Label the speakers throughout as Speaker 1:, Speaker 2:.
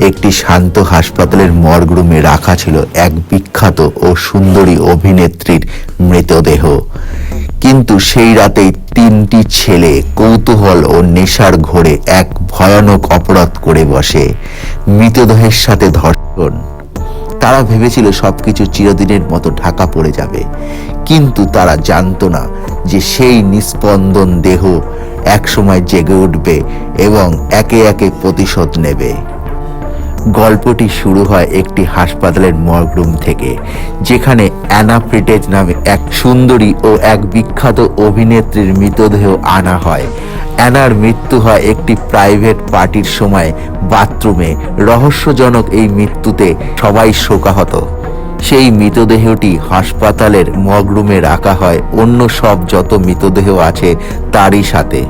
Speaker 1: একটি শান্ত হাসপাতালের মর্গ রুমে রাখা ছিল এক বিখ্যাত ও সুন্দরী অভিনেত্রীর মৃতদেহ। কিন্তু সেই রাতেই তিনটি ছেলে কৌতূহল ও নেশার ঘোরে এক ভয়ানক অপরাধ করে বসে। মৃতদেহের সাথে ধর্ষণ। তারা ভেবেছিল সবকিছু চিরদিনের মতো ঢাকা পড়ে যাবে। কিন্তু তারা জানতো না যে সেই নিস্পন্দন দেহ একসময় জেগে উঠবে এবং একে একে প্রতিশোধ নেবে। গল্পটি শুরু হয় একটি হাসপাতালের মর্গরুম থেকে, যেখানে অ্যানা ফ্রিটেজ নামে এক সুন্দরী ও এক বিখ্যাত অভিনেত্রীর মৃতদেহ আনা হয়। অ্যানার মৃত্যু হয় একটি প্রাইভেট পার্টির সময় বাথরুমে। রহস্যজনক এই মৃত্যুতে সবাই শোকাহত। সেই মৃতদেহটি হাসপাতালের মগরুমে রাখা হয়, অন্য সব যত মৃতদেহ আছে তারই সাথে।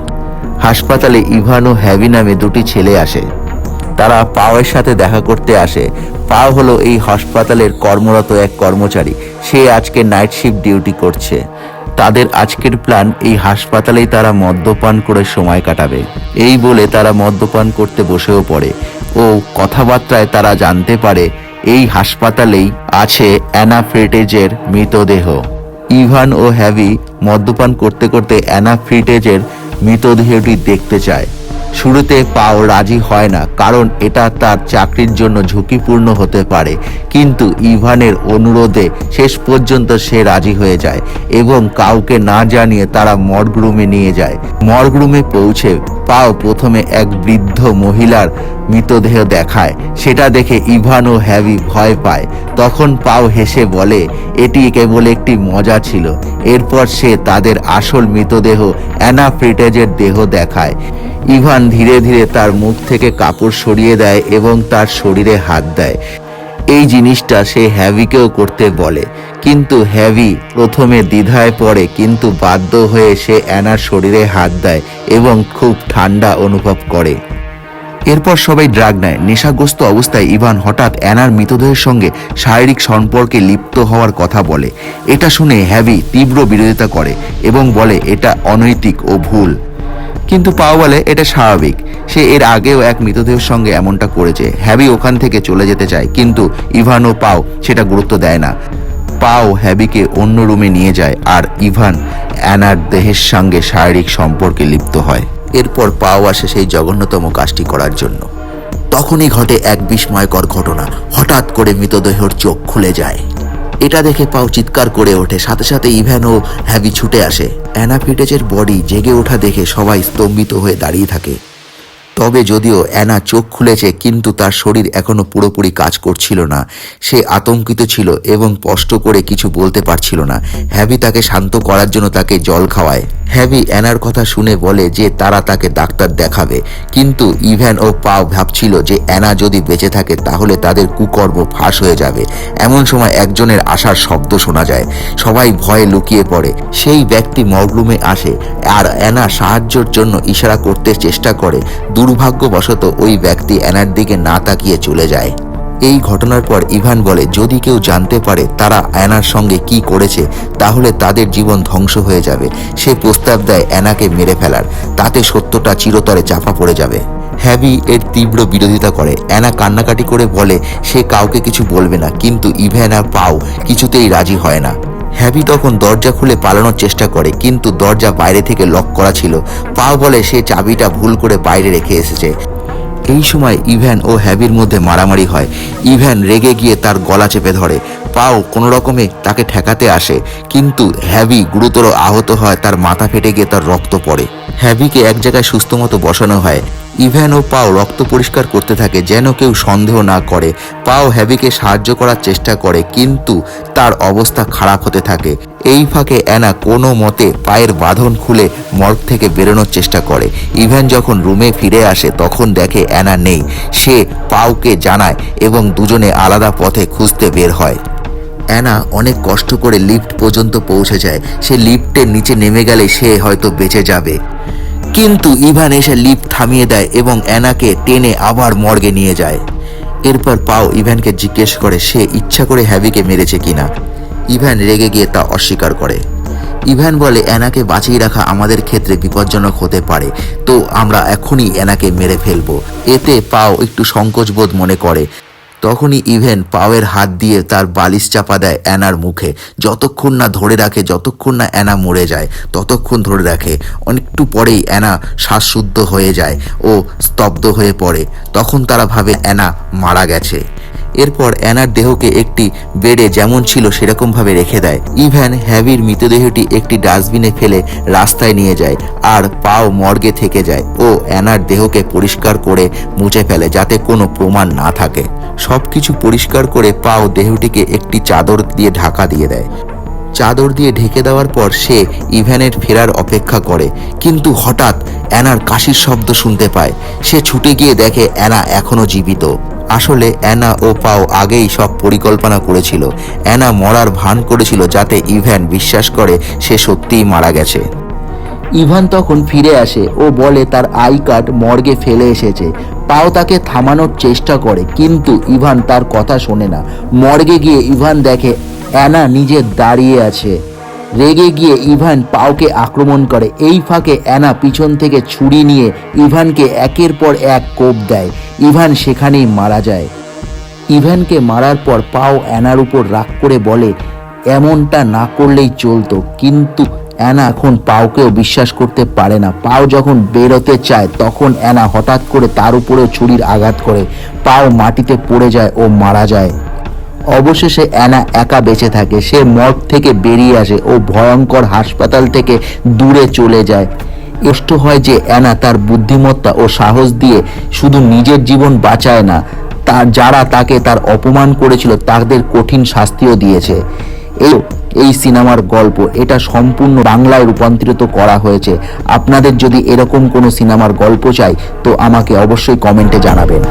Speaker 1: হাসপাতালে ইভান ও হ্যাভি নামে দুটি ছেলে আসে। তারা পাওয়ের সাথে দেখা করতে আসে। পাও হলো এই হাসপাতালের কর্মরত এক কর্মচারী। সে আজকে নাইট শিফট ডিউটি করছে। তাদের আজকের প্ল্যান এই হাসপাতালেই তারা মদ্যপান করে সময় কাটাবে। এই বলে তারা মদ্যপান করতে বসেও পড়ে। ও কথাবার্তায় তারা জানতে পারে, এই হাসপাতালেই আছে অ্যানা ফ্রেটেজের মৃতদেহ। ইভান ও হ্যাভি মদ্যপান করতে করতে অ্যানা ফ্রিটেজের মৃতদেহটি দেখতে চায়। শুরুতে পাও রাজি হয় না, কারণ এটা তার চাকরির জন্য ঝুঁকিপূর্ণ হতে পারে। কিন্তু ইভানের অনুরোধে শেষ পর্যন্ত সে রাজি হয়ে যায় এবং কাউকে না জানিয়ে তারা মর্গরুমে নিয়ে যায়। মর্গরুমে পৌঁছে পাও প্রথমে এক বৃদ্ধ মহিলার মৃতদেহ দেখায়। সেটা দেখে ইভান ও হ্যাভি ভয় পায়। তখন পাও হেসে বলে, এটি কেবল একটি মজা ছিল। এরপর সে তাদের আসল মৃতদেহ অ্যানা ফ্রিটেজের দেহ দেখায়। ইভান ধীরে ধীরে তার মুখ থেকে কাপড় সরিয়ে দেয় এবং তার শরীরে হাত দেয়। এই জিনিসটা সে হ্যাভিকেও করতে বলে। কিন্তু হ্যাভি প্রথমে দ্বিধায় পড়ে, কিন্তু বাধ্য হয়ে সে অ্যানার শরীরে হাত দেয় এবং খুব ঠান্ডা অনুভব করে। এরপর সবাই ড্রাগ নেয়। নেশাগ্রস্ত অবস্থায় ইভান হঠাৎ অ্যানার মৃতদেহের সঙ্গে শারীরিক সম্পর্কে লিপ্ত হওয়ার কথা বলে। এটা শুনে হ্যাভি তীব্র বিরোধিতা করে এবং বলে, এটা অনৈতিক ও ভুল। কিন্তু পাও বলে, এটা স্বাভাবিক। সে এর আগেও এক মৃতদেহের সঙ্গে এমনটা করেছে। হ্যাবি ওখান থেকে চলে যেতে চায়, কিন্তু ইভান ও পাও সেটা গুরুত্ব দেয় না। পাও হ্যাবিকে অন্য রুমে নিয়ে যায় আর ইভান অ্যানার দেহের সঙ্গে শারীরিক সম্পর্কে লিপ্ত হয়। এরপর পাও আসে সেই জঘন্যতম কাজটি করার জন্য। তখনই ঘটে এক বিস্ময়কর ঘটনা। হঠাৎ করে মৃতদেহর চোখ খুলে যায়। এটা দেখে পাও চিৎকার করে ওঠে। সাথে সাথে ইভেন ও হ্যাভি ছুটে আসে। অ্যানাফিটেজের বডি জেগে ওঠা দেখে সবাই স্তম্ভিত হয়ে দাঁড়িয়ে থাকে। তবে যদিও অ্যানা চোখ খুলেছে, কিন্তু তার শরীর এখনও পুরোপুরি কাজ করছিল না। সে আতঙ্কিত ছিল এবং স্পষ্ট করে কিছু বলতে পারছিল না। হ্যাভি তাকে শান্ত করার জন্য তাকে জল খাওয়ায়। হ্যাভি অ্যানার কথা শুনে বলে যে তারা তাকে ডাক্তার দেখাবে, কিন্তু ইভ্যান ও পাও ভাবছিল যে অ্যানা যদি বেঁচে থাকে তাহলে তাদের কুকর্ম ফাঁস হয়ে যাবে। এমন সময় একজনের আসার শব্দ শোনা যায়, সবাই ভয়ে লুকিয়ে পড়ে। সেই ব্যক্তি মগরুমে আসে আর অ্যানা সাহায্যের জন্য ইশারা করতে চেষ্টা করে দুর্ভাগ্যবশত ওই ব্যক্তি অ্যানার দিকে না তাকিয়ে চলে যায়। এই ঘটনার পর ইভান বলে, যদি কেউ জানতে পারে তারা অ্যানার সঙ্গে কি করেছে, তাহলে তাদের জীবন ধ্বংস হয়ে যাবে। সে প্রস্তাব দেয় অ্যানাকে মেরে ফেলার। তাতে সত্যটা চিরতরে চাপা পড়ে যাবে। হ্যাভি এর তীব্র বিরোধিতা করে। অ্যানা কান্নাকাটি করে বলে, সে কাউকে কিছু বলবে না, কিন্তু ইভ্যান আর পাও কিছুতেই রাজি হয় না। হ্যাভি তখন দরজা খুলে পালানোর চেষ্টা করে, কিন্তু দরজা বাইরে থেকে লক করা ছিল। পাও বলে সে চাবিটা ভুল করে বাইরে রেখে এসেছে। এই সময় ইভ্যান ও হ্যাবির মধ্যে মারামারি হয়। ইভ্যান রেগে গিয়ে তার গলা চেপে ধরে। পাও কোনো রকমে তাকে ঠেকাতে আসে, কিন্তু হ্যাভি গুরুতর আহত হয়, তার মাথা ফেটে গিয়ে তার রক্ত পড়ে। হ্যাভিকে এক জায়গায় সুস্থ মতো বসানো হয়। ইভ্যান ও পাও রক্ত পরিষ্কার করতে থাকে যেন কেউ সন্দেহ না করে। পাও হ্যাভিকে সাহায্য করার চেষ্টা করে, কিন্তু তার অবস্থা খারাপ হতে থাকে। এই ফাঁকে অ্যানা কোনো মতে পায়ের বাঁধন খুলে মর্গ থেকে বেরোনোর চেষ্টা করে। ইভ্যান যখন রুমে ফিরে আসে, তখন দেখে অ্যানা নেই। সে পাওকে জানায় এবং দুজনে আলাদা পথে খুঁজতে বের হয়। অ্যানা অনেক কষ্ট করে লিফট পর্যন্ত পৌঁছে যায়। সে লিফটের নিচে নেমে গেলে সে হয়তো বেঁচে যাবে। কিন্তু ইভান এসে লিফট থামিয়ে দেয় এবং অ্যানাকে টেনে আবার মর্গে নিয়ে যায়। এরপর পাও ইভ্যানকে জিজ্ঞেস করে সে ইচ্ছা করে হ্যাভিকে মেরেছে কিনা। ইভ্যান রেগে গিয়ে তা অস্বীকার করে। ইভ্যান বলে, অ্যানাকে বাঁচিয়ে রাখা আমাদের ক্ষেত্রে বিপজ্জনক হতে পারে, তো আমরা এখনই অ্যানাকে মেরে ফেলব। এতে পাও একটু সংকোচবোধ মনে করে। তখনই ইভেন পাওয়ের হাত দিয়ে তার বালিশ চাপা দেয় অ্যানার মুখে। যতক্ষণ না ধরে রাখে, যতক্ষণ না অ্যানা মরে যায়, ততক্ষণ ধরে রাখে। অনেকটু পরেই অ্যানা শ্বাসশুদ্ধ হয়ে যায় ও স্তব্ধ হয়ে পড়ে। তখন তারা ভাবে অ্যানা মারা গেছে। এরপর অ্যানার দেহকে একটি বেডে যেমন ছিল সেরকমভাবে রেখে দেয়। ইভ্যান হ্যাভির মৃতদেহটি একটি ডাস্টবিনে ফেলে রাস্তায় নিয়ে যায় আর পাও মর্গে থেকে যায় ও অ্যানার দেহকে পরিষ্কার করে মুছে ফেলে যাতে কোনো প্রমাণ না থাকে। সব কিছু পরিষ্কার করে পাও দেহটিকে একটি চাদর দিয়ে ঢাকা দিয়ে দেয়। চাদর দিয়ে ঢেকে দেওয়ার পর সে ইভ্যানের ফেরার অপেক্ষা করে। কিন্তু হঠাৎ অ্যানার কাশির শব্দ শুনতে পায়। সে ছুটে গিয়ে দেখে অ্যানা এখনও জীবিত। আসলে অ্যানা ও পাও আগেই সব পরিকল্পনা করেছিল। অ্যানা মরার ভান করেছিল যাতে ইভ্যান বিশ্বাস করে সে সত্যিই মারা গেছে।
Speaker 2: ইভান তখন ফিরে আসে ও বলে তার আই কার্ড মর্গে ফেলে এসেছে। পাও তাকে থামানোর চেষ্টা করে, কিন্তু ইভান তার কথা শোনে না। মর্গে গিয়ে ইভান দেখে অ্যানা নিজে দাঁড়িয়ে আছে। রেগে গিয়ে ইভান পাওকে আক্রমণ করে। এই ফাঁকে অ্যানা পিছন থেকে ছুরি নিয়ে ইভানকে একের পর এক কোপ দেয়। ইভান সেখানেই মারা যায়। ইভানকে মারার পর পাও অ্যানার উপর রাগ করে বলে, এমনটা না করলেই চলতো। কিন্তু অ্যানা এখন পাওকেও বিশ্বাস করতে পারে না। পাও যখন বেরোতে চায়, তখন অ্যানা হঠাৎ করে তার উপরেও ছুরির আঘাত করে। পাও মাটিতে পড়ে যায় ও মারা যায়। অবশেষে অ্যানা একা বেঁচে থাকে। সে মদ থেকে বেরিয়ে আসে ও ভয়ঙ্কর হাসপাতাল থেকে দূরে চলে যায়। কষ্ট হয় যে অ্যানা তার বুদ্ধিমত্তা ও সাহস দিয়ে শুধু নিজের জীবন বাঁচায় না, তার যারা তাকে তার অপমান করেছিল তাদের কঠিন শাস্তিও দিয়েছে। এই এই সিনেমার গল্প, এটা সম্পূর্ণ বাংলায় রূপান্তরিত করা হয়েছে। আপনাদের যদি এরকম কোনো সিনেমার গল্প চাই, তো আমাকে অবশ্যই কমেন্টে জানাবেন।